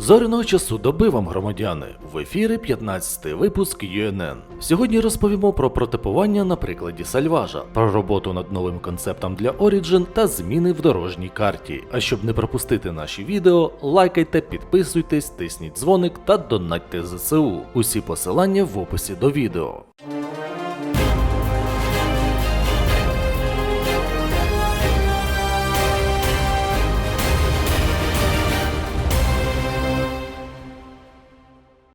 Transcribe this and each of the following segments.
Зоряного часу доби вам, громадяни, в ефірі 15-й випуск UNN. Сьогодні розповімо про протипування на прикладі Сальважа, про роботу над новим концептом для Origin та зміни в дорожній карті. А щоб не пропустити наші відео, лайкайте, підписуйтесь, тисніть дзвоник та донатьте ЗСУ. Усі посилання в описі до відео.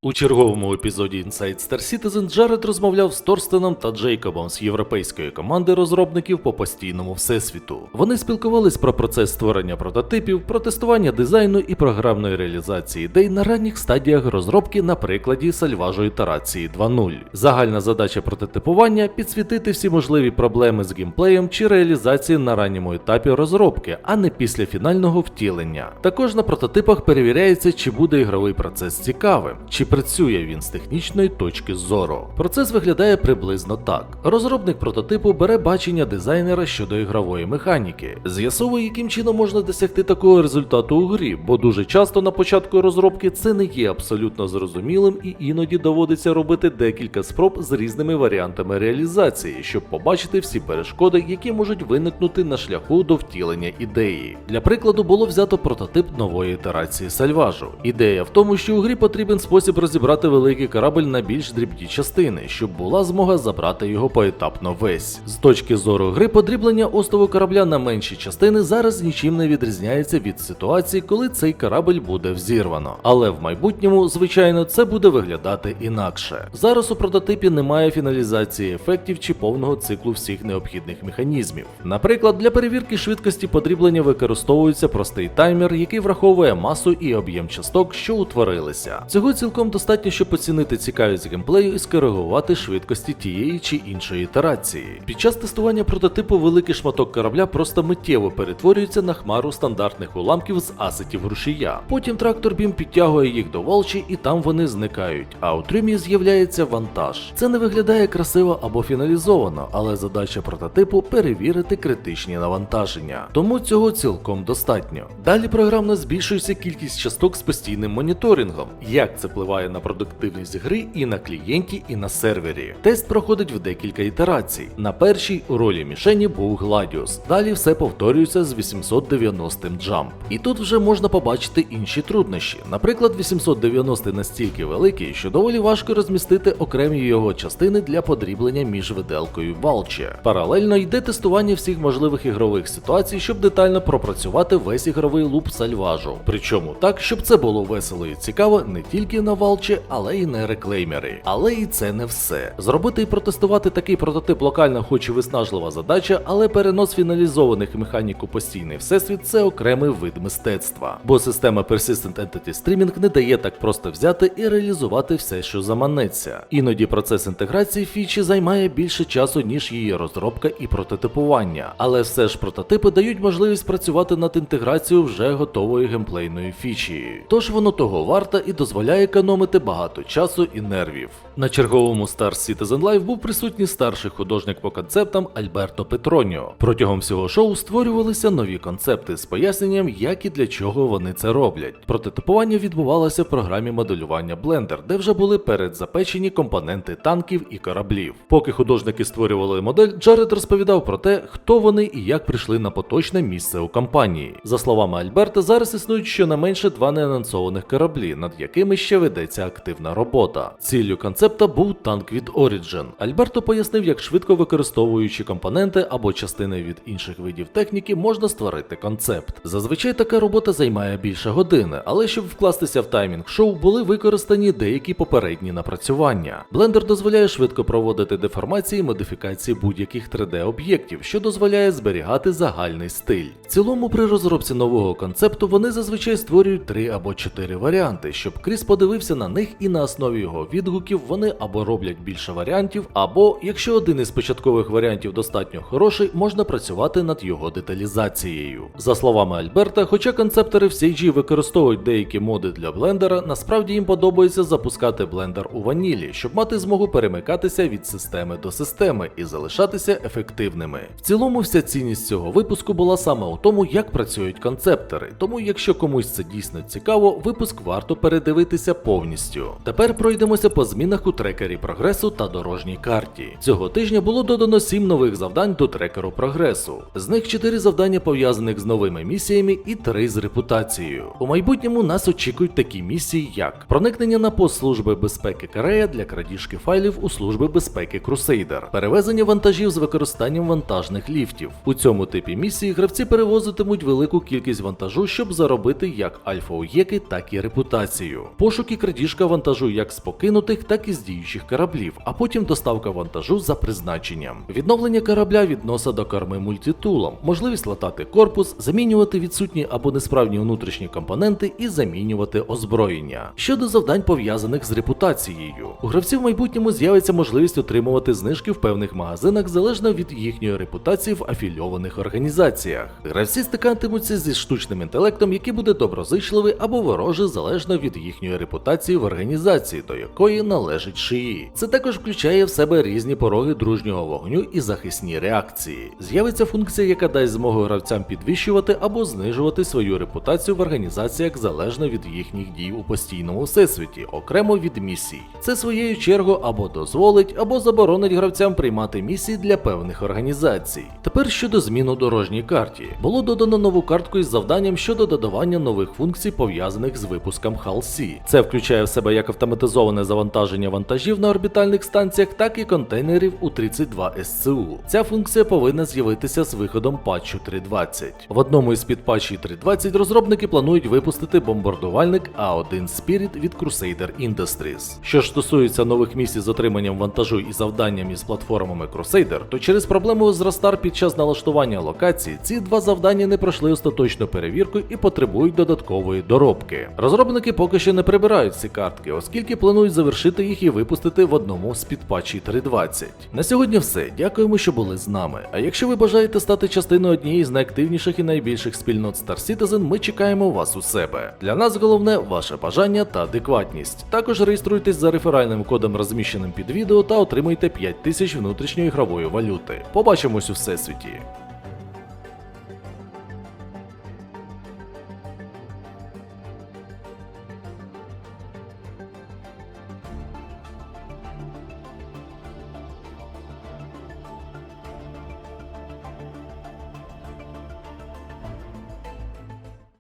У черговому епізоді Inside Star Citizen Джаред розмовляв з Торстеном та Джейкобом з європейської команди розробників по постійному всесвіту. Вони спілкувались про процес створення прототипів, про тестування дизайну і програмної реалізації ідей на ранніх стадіях розробки на прикладі сальважу ітерації 2.0. Загальна задача прототипування підсвітити всі можливі проблеми з геймплеєм чи реалізації на ранньому етапі розробки, а не після фінального втілення. Також на прототипах перевіряється, чи буде ігровий процес цікавим, чи працює він з технічної точки зору. Процес виглядає приблизно так: розробник прототипу бере бачення дизайнера щодо ігрової механіки, з'ясовує, яким чином можна досягти такого результату у грі, бо дуже часто на початку розробки це не є абсолютно зрозумілим і іноді доводиться робити декілька спроб з різними варіантами реалізації, щоб побачити всі перешкоди, які можуть виникнути на шляху до втілення ідеї. Для прикладу було взято прототип нової ітерації Сальважу. Ідея в тому, що у грі потрібен спосіб розібрати великий корабль на більш дрібні частини, щоб була змога забрати його поетапно весь. З точки зору гри, подріблення остову корабля на менші частини зараз нічим не відрізняється від ситуації, коли цей корабль буде взірвано. Але в майбутньому, звичайно, це буде виглядати інакше. Зараз у прототипі немає фіналізації ефектів чи повного циклу всіх необхідних механізмів. Наприклад, для перевірки швидкості подріблення використовується простий таймер, який враховує масу і об'єм часток, що утворилися. Цього цілком достатньо, щоб оцінити цікавість геймплею і скоригувати швидкості тієї чи іншої ітерації. Під час тестування прототипу великий шматок корабля просто миттєво перетворюється на хмару стандартних уламків з асетів рушія. Потім трактор бім підтягує їх до волчі і там вони зникають. А у трюмі з'являється вантаж. Це не виглядає красиво або фіналізовано, але задача прототипу перевірити критичні навантаження. Тому цього цілком достатньо. Далі програмно збільшується кількість часток з постійним моніторингом. Як це впливає на продуктивність гри і на клієнті, і на сервері. Тест проходить в декілька ітерацій. На першій у ролі мішені був Гладіус. Далі все повторюється з 890-м джамп. І тут вже можна побачити інші труднощі. Наприклад, 890 настільки великий, що доволі важко розмістити окремі його частини для подріблення між виделкою Валче. Паралельно йде тестування всіх можливих ігрових ситуацій, щоб детально пропрацювати весь ігровий луп сальважу. Причому так, щоб це було весело і цікаво не тільки на Валче, але й на реклеймери. Але і це не все. Зробити і протестувати такий прототип локально, хоч і виснажлива задача, але перенос фіналізованих механік у постійний всесвіт це окремий вид мистецтва. Бо система Persistent Entity Streaming не дає так просто взяти і реалізувати все, що заманеться. Іноді процес інтеграції фічі займає більше часу, ніж її розробка і прототипування. Але все ж прототипи дають можливість працювати над інтеграцією вже готової геймплейної фічі. Тож воно того варта і дозволяє економити багато часу і нервів. На черговому Star Citizen Live був присутній старший художник по концептам Альберто Петроніо. Протягом всього шоу створювалися нові концепти з поясненням, як і для чого вони це роблять. Прототипування відбувалося в програмі моделювання Blender, де вже були передзапечені компоненти танків і кораблів. Поки художники створювали модель, Джаред розповідав про те, хто вони і як прийшли на поточне місце у компанії. За словами Альберта, зараз існують щонайменше два неанонсованих кораблі, над якими ще ведеться активна робота. Ціллю концепта був танк від Origin. Альберто пояснив, як швидко використовуючи компоненти або частини від інших видів техніки, можна створити концепт. Зазвичай така робота займає більше години, але щоб вкластися в таймінг шоу, були використані деякі попередні напрацювання. Blender дозволяє швидко проводити деформації і модифікації будь-яких 3D-об'єктів, що дозволяє зберігати загальний стиль. В цілому, при розробці нового концепту вони зазвичай створюють три або чотири варіанти, щоб Кріс подивився на них і на основі його відгуків вони або роблять більше варіантів, або, якщо один із початкових варіантів достатньо хороший, можна працювати над його деталізацією. За словами Альберта, хоча концептори в CG використовують деякі моди для блендера, насправді їм подобається запускати блендер у ванілі, щоб мати змогу перемикатися від системи до системи і залишатися ефективними. В цілому, вся цінність цього випуску була саме у тому, як працюють концептори. Тому, якщо комусь це дійсно цікаво, випуск варто передивитися повністю. Тепер пройдемося по змінах у трекері прогресу та дорожній карті. Цього тижня було додано 7 нових завдань до трекеру прогресу. З них 4 завдання пов'язаних з новими місіями і 3 з репутацією. У майбутньому нас очікують такі місії, як проникнення на пост служби безпеки Корея для крадіжки файлів у служби безпеки Crusader, перевезення вантажів з використанням вантажних ліфтів. У цьому типі місії гравці перевозитимуть велику кількість вантажу, щоб заробити як альфа-уєки, так і репутацію. Пошук і крадіжка вантажу як з покинутих, так і з діючих кораблів, а потім доставка вантажу за призначенням. Відновлення корабля від носа до корми мультитулом, можливість латати корпус, замінювати відсутні або несправні внутрішні компоненти і замінювати озброєння. Щодо завдань пов'язаних з репутацією, у гравців в майбутньому з'явиться можливість отримувати знижки в певних магазинах залежно від їхньої репутації в афільованих організаціях. Гравці стикатимуться зі штучним інтелектом, який буде доброзичливий або ворожий залежно від їхньої репутації в організації, до якої належить шиї. Це також включає в себе різні пороги дружнього вогню і захисні реакції. З'явиться функція, яка дасть змогу гравцям підвищувати або знижувати свою репутацію в організаціях залежно від їхніх дій у постійному всесвіті, окремо від місій. Це своєю чергою або дозволить, або заборонить гравцям приймати місії для певних організацій. Тепер щодо змін у дорожній карті, було додано нову картку із завданням щодо додавання нових функцій, пов'язаних з випуском HAL-C. Це включає в себе як автоматизоване завантаження вантажів на орбітальних станціях, так і контейнерів у 32 SCU. Ця функція повинна з'явитися з виходом патчу 3.20. В одному із підпатчів 3.20 розробники планують випустити бомбардувальник А1 Spirit від Crusader Industries. Що ж стосується нових місій з отриманням вантажу і завданням із платформами Crusader, то через проблему з Растар під час налаштування локації ці два завдання не пройшли остаточну перевірку і потребують додаткової доробки. Розробники поки що не прибирають ці картки, оскільки планують завершити їх і випустити в одному з підпатчів 3.20. На сьогодні все. Дякуємо, що були з нами. А якщо ви бажаєте стати частиною однієї з найактивніших і найбільших спільнот Star Citizen, ми чекаємо вас у себе. Для нас головне ваше бажання та адекватність. Також реєструйтесь за реферальним кодом, розміщеним під відео, та отримуйте 5000 внутрішньої ігрової валюти. Побачимось у всесвіті.